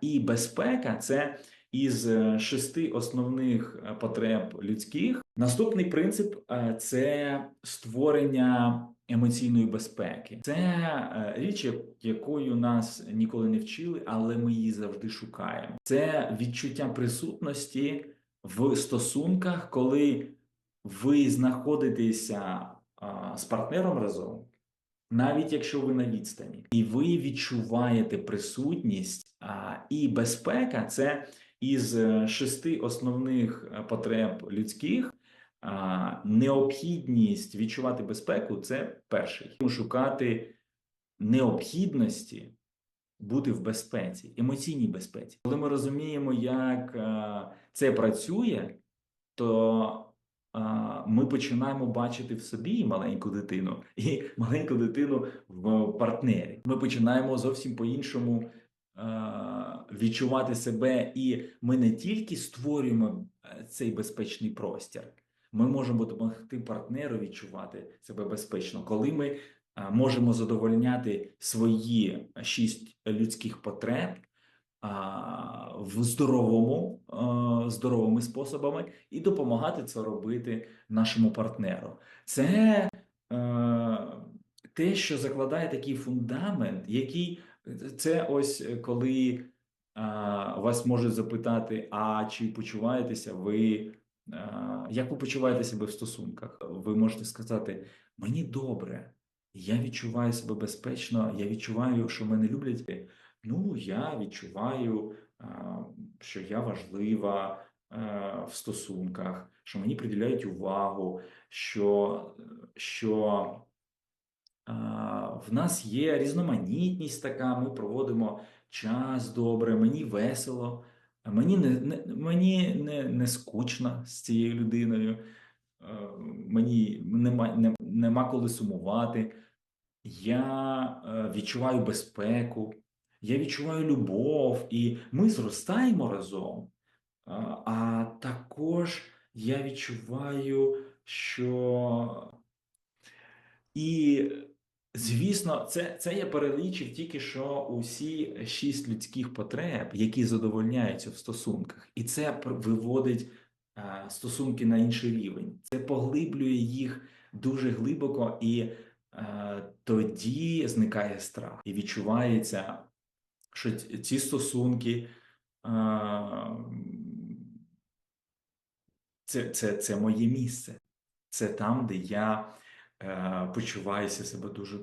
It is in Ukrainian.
і безпека це із е, шести основних е, потреб людських. Наступний принцип е, це створення емоційної безпеки. Це річ, якою нас ніколи не вчили, але ми її завжди шукаємо. Це відчуття присутності в стосунках, коли ви знаходитеся з партнером разом, навіть якщо ви на відстані, і ви відчуваєте присутність а, і безпека це із е, шести основних е, потреб людських. А, необхідність відчувати безпеку це перший. Шукати необхідності бути в безпеці, емоційній безпеці. Коли ми розуміємо, як е, це працює, то ми починаємо бачити в собі маленьку дитину і маленьку дитину в партнері. Ми починаємо зовсім по-іншому е, відчувати себе, і ми не тільки створюємо е, цей безпечний простір. Ми можемо допомогти партнеру відчувати себе безпечно, коли ми можемо задовольняти свої шість людських потреб в здоровому, здоровими способами і допомагати це робити нашому партнеру. Це е, те, що закладає такий фундамент, який це ось е, коли вас можуть запитати: а чи почуваєтеся ви? Як ви почуваєте себе в стосунках? Ви можете сказати: мені добре, я відчуваю себе безпечно, я відчуваю, що мене люблять. Ну, я відчуваю, що я важлива в стосунках, що мені приділяють увагу, що, що в нас є різноманітність така, ми проводимо час добре, мені весело. Мені не, не мені не, не скучно з цією людиною, е, мені нема, не, нема коли сумувати. Я е, відчуваю безпеку, я відчуваю любов, і ми зростаємо разом. А, також я відчуваю, що і Звісно, це, це я перелічив тільки що усі шість людських потреб, які задовольняються в стосунках, і це виводить стосунки на інший рівень. Це поглиблює їх дуже глибоко, і тоді зникає страх, і відчувається, що ці- стосунки. Це, це, це моє місце, це там, де я е, почуваюся себе дуже